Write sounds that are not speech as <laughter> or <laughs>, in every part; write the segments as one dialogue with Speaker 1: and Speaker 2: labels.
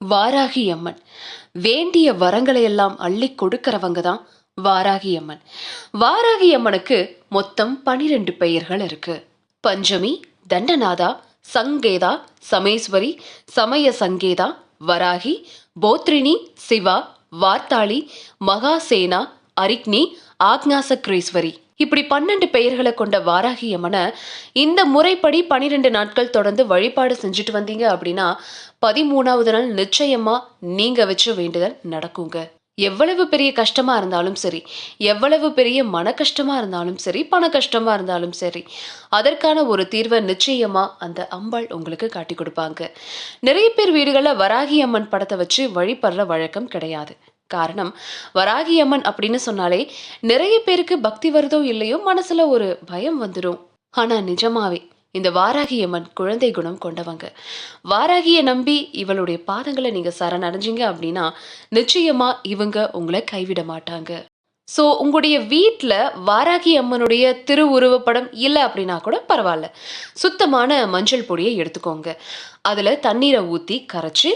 Speaker 1: வாராகி அம்மன். வேண்டிய வரங்களை எல்லாம் அள்ளி கொடுக்கறவங்க தான் வாராகி அம்மன். வாராகி அம்மனுக்கு மொத்தம் பனிரெண்டு பெயர்கள் இருக்கு. பஞ்சமி தண்டநாதா சங்கேதா சமேஸ்வரி சமய சங்கேதா வராகி போத்ரினி சிவா வார்த்தாளி மகாசேனா அரிக்னி ஆக்ஞாசக்ரீஸ்வரி. இப்படி பன்னெண்டு பெயர்களை கொண்ட வாராகி அம்மனை இந்த முறைப்படி பனிரெண்டு நாட்கள் தொடர்ந்து வழிபாடு செஞ்சுட்டு வந்தீங்க அப்படின்னா பதிமூணாவது நாள் நிச்சயமா நீங்க வச்ச வேண்டுதல் நடக்குங்க. எவ்வளவு பெரிய கஷ்டமா இருந்தாலும் சரி எவ்வளவு பெரிய மன கஷ்டமா இருந்தாலும் சரி பண கஷ்டமா இருந்தாலும் சரி அதற்கான ஒரு தீர்வை நிச்சயமா அந்த அம்பாள் உங்களுக்கு காட்டி கொடுப்பாங்க. நிறைய பேர் வீடுகளில் வராகி அம்மன் படத்தை வச்சு வழிபடுற வழக்கம் கிடையாது. காரணம். வராகி அம்மன் அப்படின்னு சொன்னாலே நிறைய பேருக்கு பக்தி வருதோ இல்லையோ மனசுல ஒரு பயம் வந்துடும் ஆனா நிஜமாவே இந்த வாராகி அம்மன் குழந்தை குணம் கொண்டவங்க. வாராகியை நம்பி இவளுடைய பாதங்களை நீங்க சரணடைஞ்சீங்க அப்படின்னா நிச்சயமா இவங்க உங்களை கைவிட மாட்டாங்க. ஸோ உங்களுடைய வீட்டில் வாராகி அம்மனுடைய திருவுருவப்படம் இல்லை அப்படின்னா கூட பரவாயில்ல. சுத்தமான மஞ்சள் பொடியை எடுத்துக்கோங்க. அதில் தண்ணீரை ஊற்றி கரைச்சி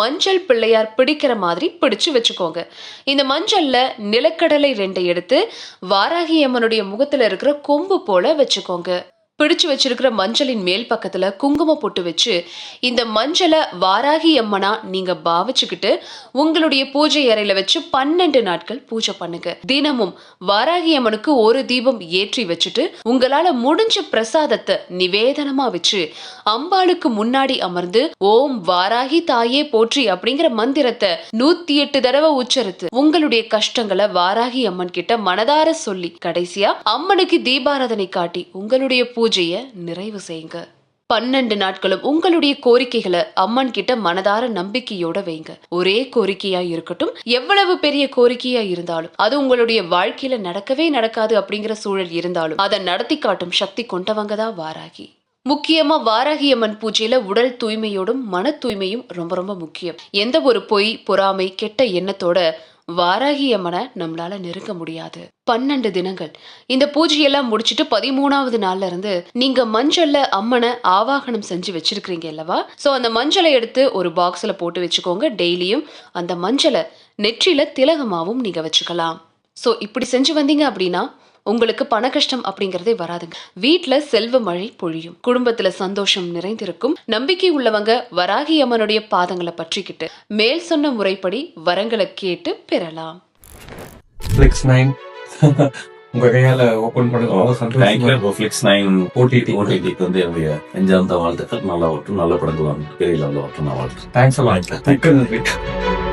Speaker 1: மஞ்சள் பிள்ளையார் பிடிக்கிற மாதிரி பிடிச்சு வச்சுக்கோங்க. இந்த மஞ்சளில் நிலக்கடலை ரெண்டை எடுத்து வாராகி அம்மனுடைய முகத்தில் இருக்கிற கொம்பு போல வச்சுக்கோங்க. பிடிச்சு வச்சிருக்கிற மஞ்சளின் மேல் பக்கத்துல குங்குமம் போட்டு வச்சு இந்த மஞ்சளை வாராகி அம்மனா நீங்க பாவிச்சுக்கிட்டு உங்களுடைய பூஜை அறையில வச்சு பன்னெண்டு நாட்கள் பூஜை பண்ணுங்க. தினமும் வாராகி அம்மனுக்கு ஒரு தீபம் ஏற்றி வச்சுட்டு உங்களால முடிஞ்ச பிரசாதத்தை நிவேதனமா வச்சு அம்பாளுக்கு முன்னாடி அமர்ந்து ஓம் வாராகி தாயே போற்றி அப்படிங்கிற மந்திரத்தை நூத்தி எட்டு தடவை உச்சரித்து உங்களுடைய கஷ்டங்களை வாராகி அம்மன் கிட்ட மனதார சொல்லி கடைசியா அம்மனுக்கு தீபாராதனை காட்டி உங்களுடைய பூஜை பூஜையை நிறைவு செய்யுங்க. பன்னெண்டு நாட்களும் உங்களுடைய கோரிக்கைகளை அம்மன் கிட்ட மனதார நம்பிக்கையோட வைங்க. ஒரே கோரிக்கையா இருக்கட்டும் எவ்வளவு பெரிய கோரிக்கையா இருந்தாலும் அது உங்களுடைய வாழ்க்கையில நடக்கவே நடக்காது அப்படிங்கிற சூழல் இருந்தாலும் அதை நடத்தி காட்டும் சக்தி கொண்டவங்க தான் வாராகி. முக்கியமா வாராகி அம்மன் பூஜையில உடல் தூய்மையோடும் மன தூய்மையும் ரொம்ப ரொம்ப முக்கியம். எந்த ஒரு பொய் பொறாமை கெட்ட எண்ணத்தோட வாராகி அம்மனை நம்மளால நெருங்க முடியாது. பன்னெண்டு தினங்கள். இந்த பூஜையெல்லாம் முடிச்சிட்டு பதிமூணாவது நாள்ல இருந்து நீங்க மஞ்சள்ல அம்மனை ஆவாகனம் செஞ்சு வச்சிருக்கிறீங்க அல்லவா? சோ அந்த மஞ்சளை எடுத்து ஒரு பாக்ஸ்ல போட்டு வச்சுக்கோங்க. டெய்லியும் அந்த மஞ்சளை நெற்றியில திலகமாவும் நீங்க வச்சுக்கலாம். சோ இப்படி செஞ்சு வந்தீங்க அப்படின்னா உங்களுக்கு பண கஷ்டம் அப்படிங்கறதே வராதுங்க. வீட்ல செல்வ மழை பொழியும். குடும்பத்துல சந்தோஷம் நிறைந்திருக்கும். நம்பிக்கை உள்ளவங்க வராகி அம்மனுடைய பாதங்களை பற்றிக்கிட்டு மேல் சொன்ன முறைப்படி வரங்களை கேட்டு பெறலாம்.
Speaker 2: ஃபிளிக்ஸ் நைன் <laughs> உங்க கையால ஓபன் பண்ணது ரொம்ப சந்தோஷமா
Speaker 3: thank you Roflix nine
Speaker 2: OTT.
Speaker 3: ஓடிடிக்கு வந்து என்னுடைய நெஞ்சார்ந்த வாழ்த்துக்கள். நல்லா வரட்டும் நல்ல படங்கள் பெரிய லெவலில் நான் வாழ்த்துறேன்
Speaker 2: தேங்க்ஸ் எல்லாம்